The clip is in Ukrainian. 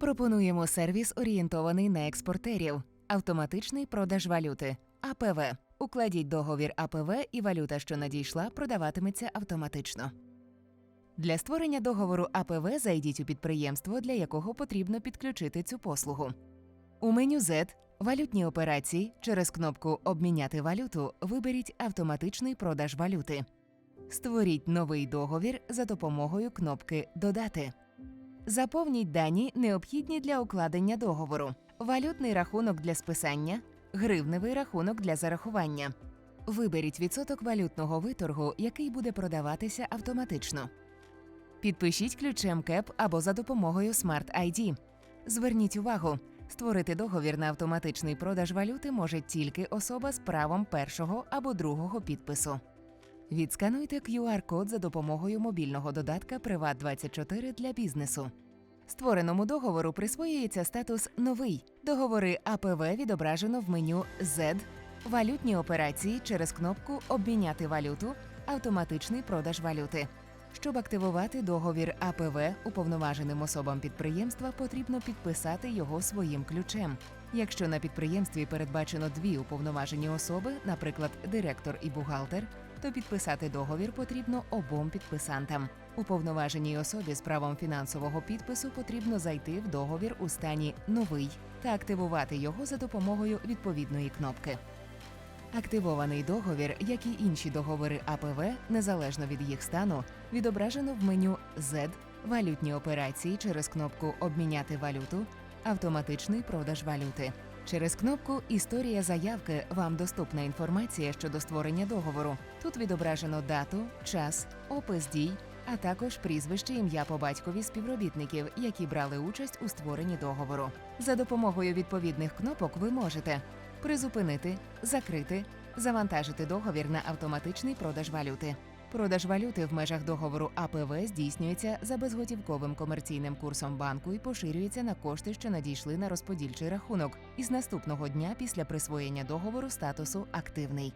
Пропонуємо сервіс, орієнтований на експортерів, автоматичний продаж валюти, АПВ. Укладіть договір АПВ і валюта, що надійшла, продаватиметься автоматично. Для створення договору АПВ зайдіть у підприємство, для якого потрібно підключити цю послугу. У меню Z Валютні операції через кнопку Обміняти валюту виберіть автоматичний продаж валюти. Створіть новий договір за допомогою кнопки Додати. Заповніть дані, необхідні для укладення договору, валютний рахунок для списання, гривневий рахунок для зарахування. Виберіть відсоток валютного виторгу, який буде продаватися автоматично. Підпишіть ключем КЕП або за допомогою Smart ID. Зверніть увагу, створити договір на автоматичний продаж валюти може тільки особа з правом першого або другого підпису. Відскануйте QR-код за допомогою мобільного додатка Приват24 для бізнесу. Створеному договору присвоюється статус Новий. Договори АПВ відображено в меню Z, валютні операції через кнопку Обміняти валюту, автоматичний продаж валюти. Щоб активувати договір АПВ уповноваженим особам підприємства, потрібно підписати його своїм ключем. Якщо на підприємстві передбачено дві уповноважені особи, наприклад, директор і бухгалтер, то підписати договір потрібно обом підписантам. Уповноваженій особі з правом фінансового підпису потрібно зайти в договір у стані Новий та активувати його за допомогою відповідної кнопки. Активований договір, як і інші договори АПВ, незалежно від їх стану, відображено в меню Z валютні операції через кнопку Обміняти валюту, автоматичний продаж валюти. Через кнопку Історія заявки вам доступна інформація щодо створення договору. Тут відображено дату, час, опис дій, а також прізвище ім'я по батькові співробітників, які брали участь у створенні договору. За допомогою відповідних кнопок ви можете призупинити, закрити, завантажити договір на автоматичний продаж валюти. Продаж валюти в межах договору АПВ здійснюється за безготівковим комерційним курсом банку і поширюється на кошти, що надійшли на розподільчий рахунок із наступного дня після присвоєння договору статусу активний.